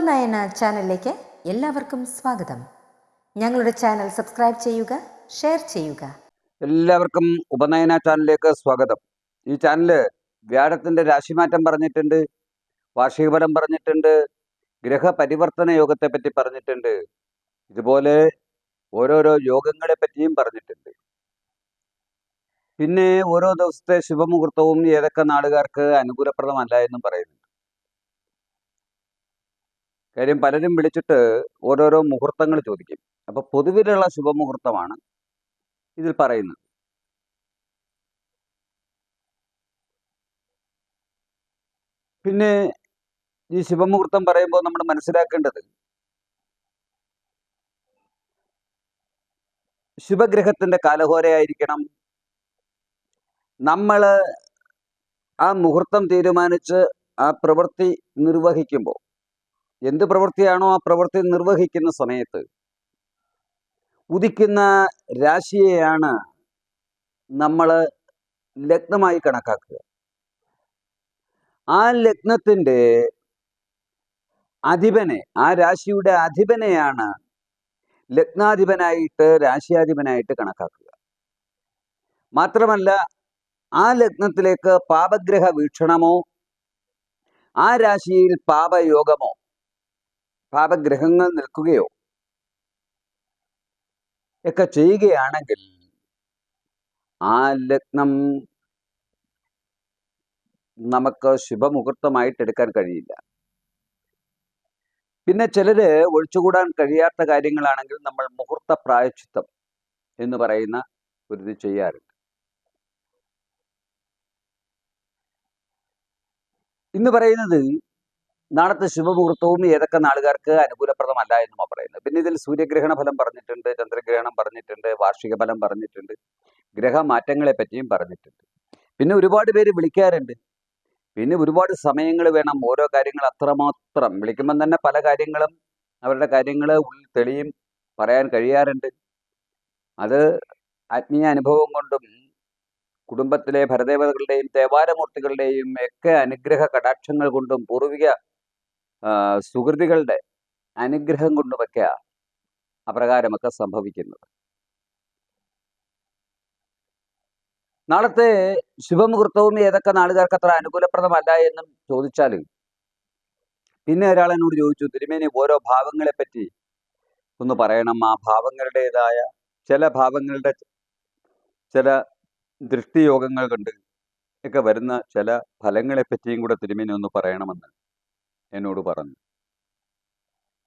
ഉപനയന ചാനലിലേക്ക് എല്ലാവർക്കും സ്വാഗതം. ഞങ്ങളുടെ ചാനൽ സബ്സ്ക്രൈബ് ചെയ്യുക ഷെയർ ചെയ്യുക. എല്ലാവർക്കും ഉപനയന ചാനലിലേക്ക് സ്വാഗതം. ഈ ചാനൽ വ്യാഴത്തിന്റെ രാശിമാറ്റം പറഞ്ഞിട്ടുണ്ട് വാർഷികഫലം പറഞ്ഞിട്ടുണ്ട് ഗ്രഹപരിവർത്തന യോഗത്തെ പറ്റി പറഞ്ഞിട്ടുണ്ട് ഇതുപോലെ ഓരോരോ യോഗങ്ങളെ പറ്റിയും പറഞ്ഞിട്ടുണ്ട്. പിന്നെ ഓരോ ദിവസത്തെ ശുഭമുഹൂർത്തവും ഏതൊക്കെ നാടുകാർക്ക് അനുകൂലപ്രദമല്ല എന്നും പറയുന്നുണ്ട് കാര്യം പലരും വിളിച്ചിട്ട് ഓരോരോ മുഹൂർത്തങ്ങൾ ചോദിക്കും. അപ്പൊ പൊതുവിലുള്ള ശുഭമുഹൂർത്തമാണ് ഇതിൽ പറയുന്നത്. പിന്നെ ഈ ശുഭമുഹൂർത്തം പറയുമ്പോൾ നമ്മൾ മനസ്സിലാക്കേണ്ടത് ശുഭഗ്രഹത്തിന്റെ കാലഹോരയായിരിക്കണം. നമ്മൾ ആ മുഹൂർത്തം തീരുമാനിച്ച് ആ പ്രവൃത്തി നിർവഹിക്കുമ്പോൾ എന്ത് പ്രവൃത്തിയാണോ ആ പ്രവൃത്തി നിർവഹിക്കുന്ന സമയത്ത് ഉദിക്കുന്ന രാശിയെയാണ് നമ്മൾ ലഗ്നമായി കണക്കാക്കുക. ആ ലഗ്നത്തിന്റെ അധിപനെ ആ രാശിയുടെ അധിപനെയാണ് ലഗ്നാധിപനായിട്ട് രാശിയാധിപനായിട്ട് കണക്കാക്കുക. മാത്രമല്ല ആ ലഗ്നത്തിലേക്ക് പാപഗ്രഹ വീക്ഷണമോ ആ രാശിയിൽ പാപയോഗമോ പാപഗ്രഹങ്ങൾ നിൽക്കുകയോ ഒക്കെ ചെയ്യുകയാണെങ്കിൽ ആ ലഗ്നം നമുക്ക് ശുഭമുഹൂർത്തമായിട്ട് എടുക്കാൻ കഴിയില്ല. പിന്നെ ചിലര് ഒഴിച്ചുകൂടാൻ കഴിയാത്ത കാര്യങ്ങളാണെങ്കിൽ നമ്മൾ മുഹൂർത്ത പ്രായച്ചിത്തം എന്ന് പറയുന്ന ഒരു ഇത് ചെയ്യാറുണ്ട്. ഇന്ന് പറയുന്നത് നാളത്തെ ശുഭമുഹൂർത്തവും ഏതൊക്കെ നാളുകാർക്ക് അനുകൂലപ്രദമല്ല എന്നുമാ പറയുന്നത്. പിന്നെ ഇതിൽ സൂര്യഗ്രഹണ ഫലം പറഞ്ഞിട്ടുണ്ട് ചന്ദ്രഗ്രഹണം പറഞ്ഞിട്ടുണ്ട് വാർഷിക ഫലം പറഞ്ഞിട്ടുണ്ട് ഗ്രഹമാറ്റങ്ങളെ പറ്റിയും പറഞ്ഞിട്ടുണ്ട്. പിന്നെ ഒരുപാട് പേര് വിളിക്കാറുണ്ട്. പിന്നെ ഒരുപാട് സമയങ്ങൾ വേണം ഓരോ കാര്യങ്ങൾ അത്രമാത്രം. വിളിക്കുമ്പം തന്നെ പല കാര്യങ്ങളും അവരുടെ കാര്യങ്ങൾ ഉള്ളിൽ തെളിയും പറയാൻ കഴിയാറുണ്ട്. അത് ആത്മീയ അനുഭവം കൊണ്ടും കുടുംബത്തിലെ ഭരദേവതകളുടെയും ദേവാലമൂർത്തികളുടെയും ഒക്കെ അനുഗ്രഹ കടാക്ഷങ്ങൾ കൊണ്ടും പൂർവിക സുഹൃതികളുടെ അനുഗ്രഹം കൊണ്ടുമൊക്കെ അപ്രകാരമൊക്കെ സംഭവിക്കുന്നത്. നാളത്തെ ശുഭമുഹൂർത്തവും ഏതൊക്കെ നാളുകാർക്ക് അത്ര അനുകൂലപ്രദമല്ല എന്നും ചോദിച്ചാൽ പിന്നെ ഒരാൾ എന്നോട് ചോദിച്ചു തിരുമേനി ഓരോ ഭാവങ്ങളെ പറ്റി ഒന്ന് പറയണം. ആ ഭാവങ്ങളുടേതായ ചില ഭാവങ്ങളുടെ ചില ദൃഷ്ടിയോഗങ്ങൾ കണ്ട് ഒക്കെ വരുന്ന ചില ഫലങ്ങളെപ്പറ്റിയും കൂടെ തിരുമേനി ഒന്ന് പറയണമെന്ന്. എന്നോട് പറഞ്ഞു.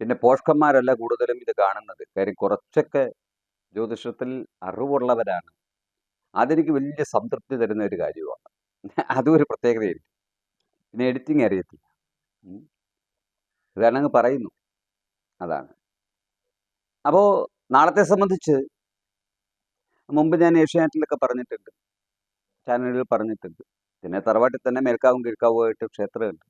പിന്നെ പോഷകന്മാരല്ല കൂടുതലും ഇത് കാണുന്നത്. കാര്യം കുറച്ചൊക്കെ ജ്യോതിഷത്തിൽ അറിവുള്ളവരാണ്. അതെനിക്ക് വലിയ സംതൃപ്തി തരുന്ന ഒരു കാര്യമാണ്. അതും ഒരു പ്രത്യേകതയായിരിക്കും പിന്നെ എഡിറ്റിംഗ് അറിയത്തില്ല. ഉം. ഇതാണങ്ങ് പറയുന്നു. അതാണ്. അപ്പോൾ നാളത്തെ സംബന്ധിച്ച് മുമ്പ് ഞാൻ ഏഷ്യാനെറ്റിലൊക്കെ പറഞ്ഞിട്ടുണ്ട്. ചാനലുകളിൽ പറഞ്ഞിട്ടുണ്ട്. പിന്നെ തറവാട്ടിൽ തന്നെ മേൽക്കാവും കീഴ്ക്കാവുമായിട്ട് ക്ഷേത്രമുണ്ട്.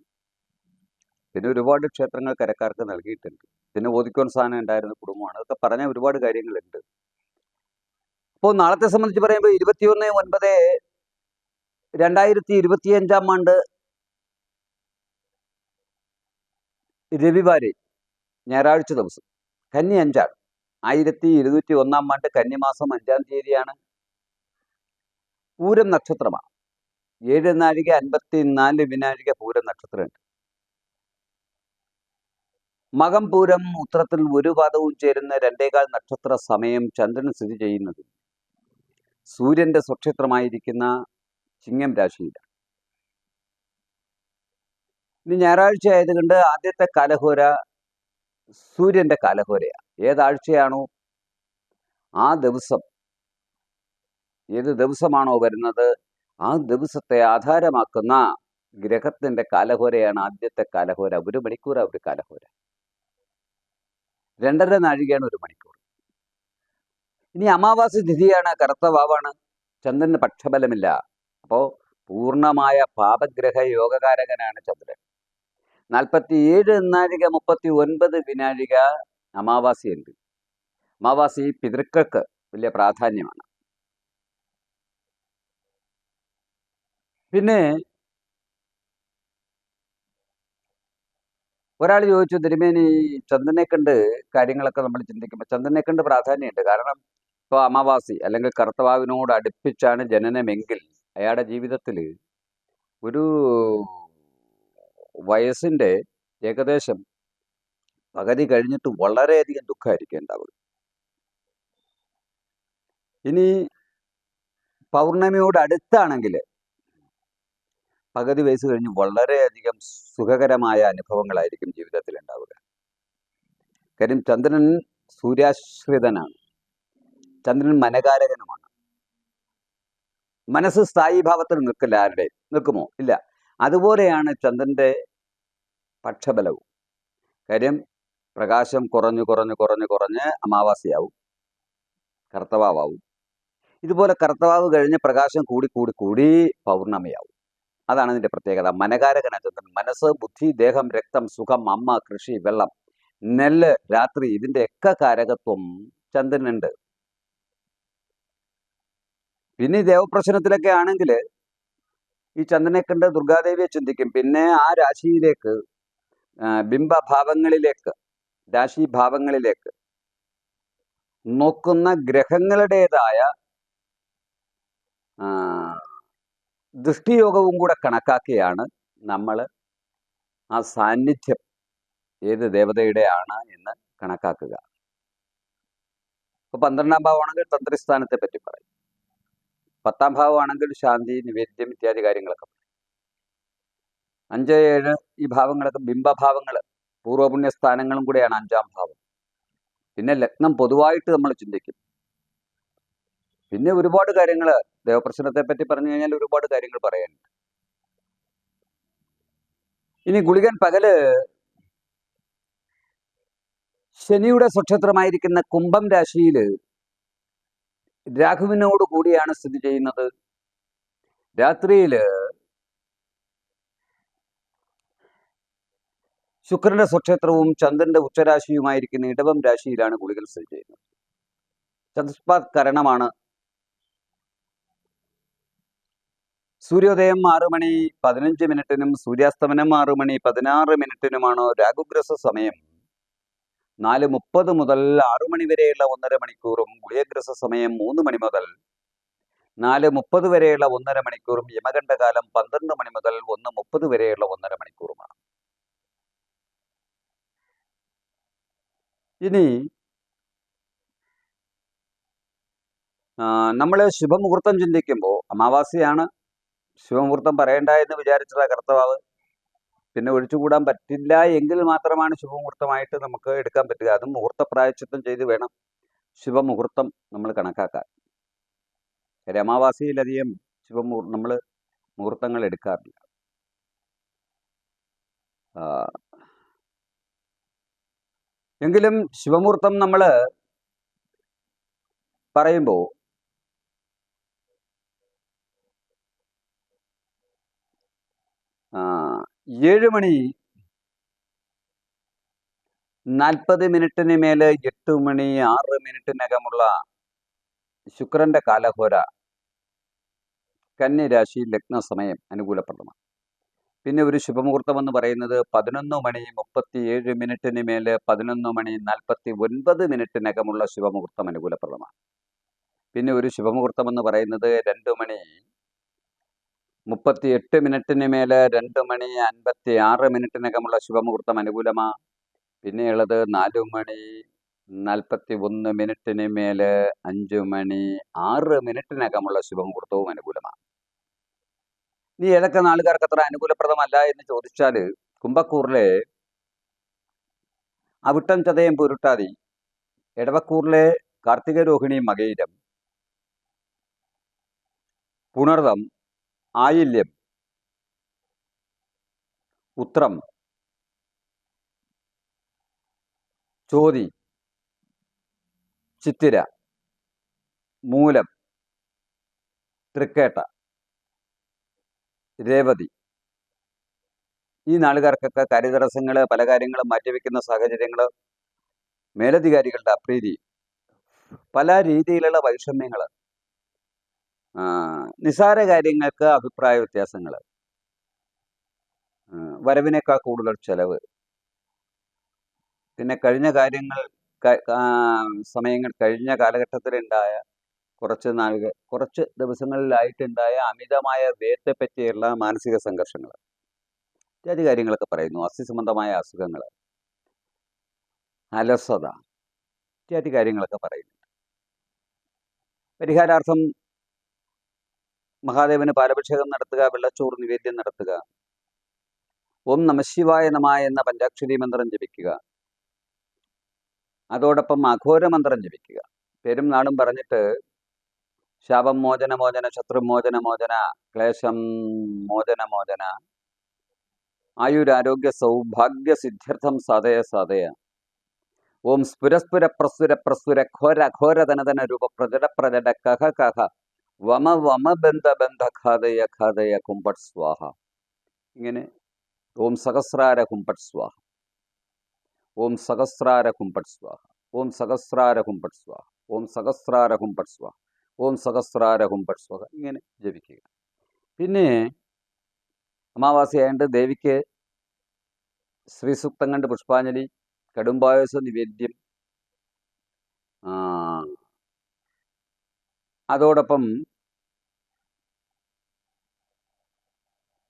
പിന്നെ ഒരുപാട് ക്ഷേത്രങ്ങൾ കരക്കാർക്ക് നൽകിയിട്ടുണ്ട്. പിന്നെ ഓദിക്കോൺ സാധനം ഉണ്ടായിരുന്ന കുടുംബമാണ്. അതൊക്കെ പറഞ്ഞ ഒരുപാട് കാര്യങ്ങളുണ്ട്. അപ്പോൾ നാളത്തെ സംബന്ധിച്ച് പറയുമ്പോൾ ഇരുപത്തിയൊന്ന് ഒൻപത് രണ്ടായിരത്തി ഇരുപത്തിയഞ്ചാം ആണ്ട് രവിവാരെ ഞായറാഴ്ച ദിവസം കന്നി അഞ്ചാണ് ആയിരത്തി ഇരുന്നൂറ്റി ഒന്നാം ആണ്ട് കന്നിമാസം അഞ്ചാം തീയതിയാണ്. പൂരം നക്ഷത്രമാണ്. ഏഴ് നാഴിക അൻപത്തി നാല് വിനാഴിക പൂരം നക്ഷത്രമുണ്ട്. മകം പൂരം ഉത്രത്തിൽ ഒരു പാദവും ചേരുന്ന രണ്ടേകാൽ നക്ഷത്ര സമയം ചന്ദ്രൻ സ്ഥിതി ചെയ്യുന്നത്. സൂര്യന്റെ സ്വക്ഷേത്രമായിരിക്കുന്ന ചിങ്ങം രാശിയിലാണ്. ഇനി ഞായറാഴ്ച ആയതുകൊണ്ട് ആദ്യത്തെ കാലഹോര സൂര്യന്റെ കാലഹോരയാണ്. ഏതാഴ്ചയാണോ ആ ദിവസം. ഏത് ദിവസമാണോ വരുന്നത് ആ ദിവസത്തെ ആധാരമാക്കുന്ന ഗ്രഹത്തിന്റെ കാലഹോരയാണ് ആദ്യത്തെ കാലഹോര. ഒരു മണിക്കൂറാ ഒരു കാലഹോര. രണ്ടര നാഴികയാണ് ഒരു മണിക്കൂർ. ഇനി അമാവാസി തിഥിയാണ് കറുത്ത വാവാണ് ചന്ദ്രന് പക്ഷബലമില്ല. അപ്പോൾ പൂർണമായ പാപഗ്രഹ യോഗകാരകനാണ് ചന്ദ്രൻ. നാൽപ്പത്തിയേഴ് നാഴിക മുപ്പത്തി ഒൻപത് വിനാഴിക അമാവാസിയുണ്ട്. അമാവാസി പിതൃക്കൾക്ക് വലിയ പ്രാധാന്യമാണ്. പിന്നെ ഒരാൾ ചോദിച്ചു തിരുമേനി ചന്ദ്രനെ കണ്ട് കാര്യങ്ങളൊക്കെ നമ്മൾ ചിന്തിക്കുമ്പോൾ ചന്ദ്രനെ കണ്ട് പ്രാധാന്യമുണ്ട്. കാരണം ഇപ്പോൾ അമാവാസി അല്ലെങ്കിൽ കർത്തവാവിനോട് അടുപ്പിച്ചാണ് ജനനമെങ്കിൽ അയാളുടെ ജീവിതത്തിൽ ഒരു വയസ്സിന്റെ ഏകദേശം പകുതി കഴിഞ്ഞിട്ട് വളരെയധികം ദുഃഖമായിരിക്കും ഉണ്ടാവുക. ഇനി പൗർണമിയോട് അടുത്താണെങ്കിൽ പകുതി വയസ്സ് കഴിഞ്ഞ് വളരെയധികം സുഖകരമായ അനുഭവങ്ങളായിരിക്കും ജീവിതത്തിൽ ഉണ്ടാവുക കാര്യം ചന്ദ്രൻ സൂര്യാശ്രിതനാണ്. ചന്ദ്രൻ മനകാരകനുമാണ്. മനസ്സ് സ്ഥായി ഭാവത്തിൽ നിൽക്കില്ല ആരുടെ? നിൽക്കുമോ? ഇല്ല. അതുപോലെയാണ് ചന്ദ്രന്റെ പക്ഷബലവും. കാര്യം പ്രകാശം കുറഞ്ഞു കുറഞ്ഞു കുറഞ്ഞു കുറഞ്ഞ് അമാവാസിയാവും. കർത്തവാവും ഇതുപോലെ കർത്തവാവ് കഴിഞ്ഞ് പ്രകാശം കൂടി കൂടി കൂടി പൗർണമിയാവും. അതാണ് ഇതിന്റെ പ്രത്യേകത. മനകാരകന ചന്ദ്രൻ മനസ്സ് ബുദ്ധി ദേഹം രക്തം സുഖം അമ്മ കൃഷി വെള്ളം നെല്ല് രാത്രി ഇതിന്റെ ഒക്കെ കാരകത്വം ചന്ദ്രനുണ്ട്. പിന്നെ ദേവപ്രശ്നത്തിലൊക്കെ ആണെങ്കിൽ ഈ ചന്ദ്രനെ കണ്ട് ദുർഗാദേവിയെ ചിന്തിക്കും. പിന്നെ ആ രാശിയിലേക്ക് ബിംബഭാവങ്ങളിലേക്ക് രാശിഭാവങ്ങളിലേക്ക് നോക്കുന്ന ഗ്രഹങ്ങളുടേതായ ദൃഷ്ടിയോഗവും കൂടെ കണക്കാക്കിയാണ് നമ്മൾ ആ സാന്നിധ്യം ഏത് ദേവതയുടെ ആണ് എന്ന് കണക്കാക്കുക. ഇപ്പൊ പന്ത്രണ്ടാം ഭാവമാണെങ്കിൽ തന്ത്രിസ്ഥാനത്തെ പറ്റി പറയും. പത്താം ഭാവമാണെങ്കിൽ ശാന്തി നിവേദ്യം ഇത്യാദി കാര്യങ്ങളൊക്കെ അഞ്ച് ഏഴ് ഈ ഭാവങ്ങളൊക്കെ ബിംബഭാവങ്ങൾ പൂർവപുണ്യ സ്ഥാനങ്ങളും കൂടെയാണ് അഞ്ചാം ഭാവം. പിന്നെ ലഗ്നം പൊതുവായിട്ട് നമ്മൾ ചിന്തിക്കും. പിന്നെ ഒരുപാട് കാര്യങ്ങൾ ദേവപ്രശ്നത്തെ പറ്റി പറഞ്ഞു കഴിഞ്ഞാൽ ഒരുപാട് കാര്യങ്ങൾ പറയാനുണ്ട്. ഇനി ഗുളികൻ പകൽ ശനിയുടെ സ്വക്ഷത്രമായിരിക്കുന്ന കുംഭം രാശിയിൽ രാഘുവിനോട് കൂടിയാണ് സ്ഥിതി ചെയ്യുന്നത്. രാത്രിയിൽ ശുക്രന്റെ സ്വക്ഷേത്രവും ചന്ദ്രന്റെ ഉച്ചരാശിയുമായിരിക്കുന്ന ഇടവം രാശിയിലാണ് ഗുളികൻ സ്ഥിതി ചെയ്യുന്നത്. ചതുഷ്പാത് കരണമാണ് സൂര്യോദയം ആറ് മണി പതിനഞ്ച് മിനിറ്റിനും സൂര്യാസ്തമനം ആറ് മണി പതിനാറ് മിനിറ്റിനുമാണ് രാഗുഗ്രസ സമയം. നാല് മുപ്പത് മുതൽ ആറു മണി വരെയുള്ള ഒന്നര മണിക്കൂറും ഗുളിയഗ്രസ സമയം മൂന്ന് മണി മുതൽ നാല് മുപ്പത് വരെയുള്ള ഒന്നര മണിക്കൂറും യമകണ്ഠകാലം പന്ത്രണ്ട് മണി മുതൽ ഒന്ന് മുപ്പത് വരെയുള്ള ഒന്നര മണിക്കൂറുമാണ്. ഇനി നമ്മൾ ശുഭമുഹൂർത്തം ചിന്തിക്കുമ്പോൾ അമാവാസിയാണ് ശുഭമുഹൂർത്തം പറയണ്ട എന്ന് വിചാരിച്ചതാ കർത്തവാവ് പിന്നെ ഒഴിച്ചുകൂടാൻ പറ്റില്ല എങ്കിൽ മാത്രമാണ് ശുഭമുഹൂർത്തമായിട്ട് നമുക്ക് എടുക്കാൻ പറ്റുക. അതും മുഹൂർത്ത പ്രായച്ചിത്തം ചെയ്ത് വേണം ശുഭമുഹൂർത്തം നമ്മൾ കണക്കാക്കാൻ. രമാവാസിയിലധികം ശുഭമുഹൂർ നമ്മൾ മുഹൂർത്തങ്ങൾ എടുക്കാറില്ല. എങ്കിലും ശുഭമുഹൂർത്തം നമ്മൾ പറയുമ്പോൾ ഏഴ് മണി നാൽപ്പത് മിനിറ്റിന് മേലെ എട്ട് മണി ആറ് മിനിറ്റിനകമുള്ള ശുക്രന്റെ കാലഹോര കന്യരാശി ലഗ്ന സമയം അനുകൂലപ്രദമാണ്. പിന്നെ ഒരു ശുഭമുഹൂർത്തം എന്ന് പറയുന്നത് പതിനൊന്ന് മണി മുപ്പത്തി ഏഴ് മിനിറ്റിന് മേലെ പതിനൊന്ന് മണി നാൽപ്പത്തി ഒൻപത് മിനിറ്റിനകമുള്ള ശുഭമുഹൂർത്തം അനുകൂലപ്രദമാണ്. പിന്നെ ഒരു ശുഭമുഹൂർത്തം എന്ന് പറയുന്നത് രണ്ട് മണി മുപ്പത്തി എട്ട് മിനിറ്റിന് മേലെ രണ്ട് മണി അൻപത്തി ആറ് മിനിറ്റിനകമുള്ള ശുഭമുഹൂർത്തം അനുകൂലമാ. പിന്നെയുള്ളത് നാല് മണി നാൽപ്പത്തി ഒന്ന് മിനിറ്റിന് മേലെ അഞ്ച് മണി ആറ് മിനിറ്റിനകമുള്ള ശുഭമുഹൂർത്തവും അനുകൂലമാണ് ഇനി ഏതൊക്കെ നാളുകാർക്ക് അത്ര അനുകൂലപ്രദമല്ല എന്ന് ചോദിച്ചാൽ കുംഭക്കൂറിലെ അവിട്ടം ചതയം പുരുട്ടാതി എടവക്കൂറിലെ കാർത്തിക രോഹിണി മകയിരം പുണർതം ആയില്യം. ഉത്രം. ചോതി. ചിത്തിര. മൂലം. തൃക്കേട്ട. രേവതി. ഈ നാളുകാർക്കൊക്കെ കാര്യതടസ്സങ്ങൾ പല കാര്യങ്ങളും മാറ്റിവെക്കുന്ന സാഹചര്യങ്ങൾ മേലധികാരികളുടെ അപ്രീതി. പല രീതിയിലുള്ള വൈഷമ്യങ്ങൾ നിസാര കാര്യങ്ങൾക്ക് അഭിപ്രായ വ്യത്യാസങ്ങൾ. വരവിനേക്കാൾ കൂടുതൽ ചെലവ്. പിന്നെ കഴിഞ്ഞ കാര്യങ്ങൾ സമയങ്ങൾ കഴിഞ്ഞ കാലഘട്ടത്തിലുണ്ടായ കുറച്ച് നാളുകൾ കുറച്ച് ദിവസങ്ങളിലായിട്ടുണ്ടായ അമിതമായ വേത്തെ പറ്റിയുള്ള മാനസിക സംഘർഷങ്ങൾ. ഇത്യാദി കാര്യങ്ങളൊക്കെ പറയുന്നു. അസ്ഥി സംബന്ധമായ അസുഖങ്ങൾ. അലസത. ഇത്യാദി കാര്യങ്ങളൊക്കെ പറയുന്നു. പരിഹാരാർത്ഥം മഹാദേവന് പാലഭിഷേകം നടത്തുക വെള്ളച്ചോറ് നിവേദ്യം നടത്തുക. ഓം നമശിവായ നമ എന്ന പഞ്ചാക്ഷരി മന്ത്രം ജപിക്കുക. അതോടൊപ്പം അഘോര മന്ത്രം ജപിക്കുക. പേരും നാളും പറഞ്ഞിട്ട് ശാപം മോചന മോചന ശത്രു മോചന മോചന ക്ലേശം മോചന മോചന ആയുരാരോഗ്യ സൗഭാഗ്യ സിദ്ധ്യർത്ഥം സാധയ സാധയ. ഓം സ്ഫുരസ്ഫുര പ്രസ്ഫുര പ്രസ്ഫുര ഘോര ഘോര ധനധന രൂപ പ്രജട പ്രജട കഹ കഹ. വമ വമ ബന്ധ ബന്ധ ഖാതയ ഖാതയ കുംഭട് സ്വാഹ. ഇങ്ങനെ ഓം സഹസ്രാര കുംഭട് സ്വാഹ. ഓം സഹസ്രാര കുംഭട് സ്വാഹ. ഓം സഹസ്രാര കുംഭട് സ്വാഹ. ഓം സഹസ്രാര കുംഭട് സ്വാഹ. ഓം സഹസ്രാര കുംഭട് സ്വാഹ. ഇങ്ങനെ ജപിക്കുക. പിന്നെ അമാവാസിയായിട്ട് ദേവിക്ക് ശ്രീസൂക്തം കണ്ട് പുഷ്പാഞ്ജലി കടുംബായസ നിവേദ്യം അതോടൊപ്പം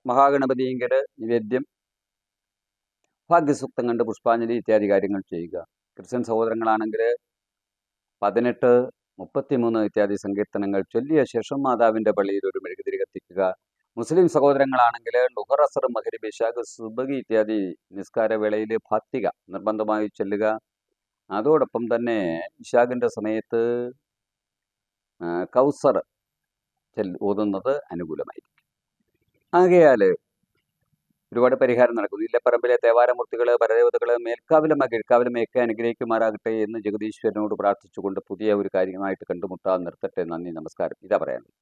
മഹാഗണപതിയെങ്കിൽ നിവേദ്യം ഭാഗ്യസൂക്തം കണ്ട് പുഷ്പാഞ്ജലി ഇത്യാദി കാര്യങ്ങൾ ചെയ്യുക. ക്രിസ്ത്യൻ സഹോദരങ്ങളാണെങ്കിൽ പതിനെട്ട് മുപ്പത്തിമൂന്ന് ഇത്യാദി സങ്കീർത്തനങ്ങൾ ചൊല്ലിയ ശേഷം മാതാവിന്റെ പള്ളിയിൽ ഒരു മെഴുകുതിരി കത്തിക്കുക. മുസ്ലിം സഹോദരങ്ങളാണെങ്കിൽ ലുഹറസർ മഹരി ബിഷാഖ് സുബഗി ഇത്യാദി നിസ്കാര വേളയിൽ ഭാത്തിക നിർബന്ധമായി ചൊല്ലുക. അതോടൊപ്പം തന്നെ ഇഷാഖിന്റെ സമയത്ത് കൗസർ ഓതുന്നത് അനുകൂലമായിരിക്കും. ആകയാൽ ഒരുപാട് പരിഹാരം നടക്കുന്നു. ഇല്ലപ്പറമ്പിലെ തേവാരമൂർത്തികൾ പരദേവതകൾ മേൽക്കാവിലമ്മ കിഴക്കാവിലമ്മയൊക്കെ അനുഗ്രഹിക്കുമാറാകട്ടെ എന്ന് ജഗദീശ്വരനോട് പ്രാർത്ഥിച്ചുകൊണ്ട് പുതിയ ഒരു കാര്യമായിട്ട് കണ്ടുമുട്ടാൻ നിർത്തട്ടെ. നന്ദി നമസ്കാരം. ഇതാ പറയാനുള്ളത്.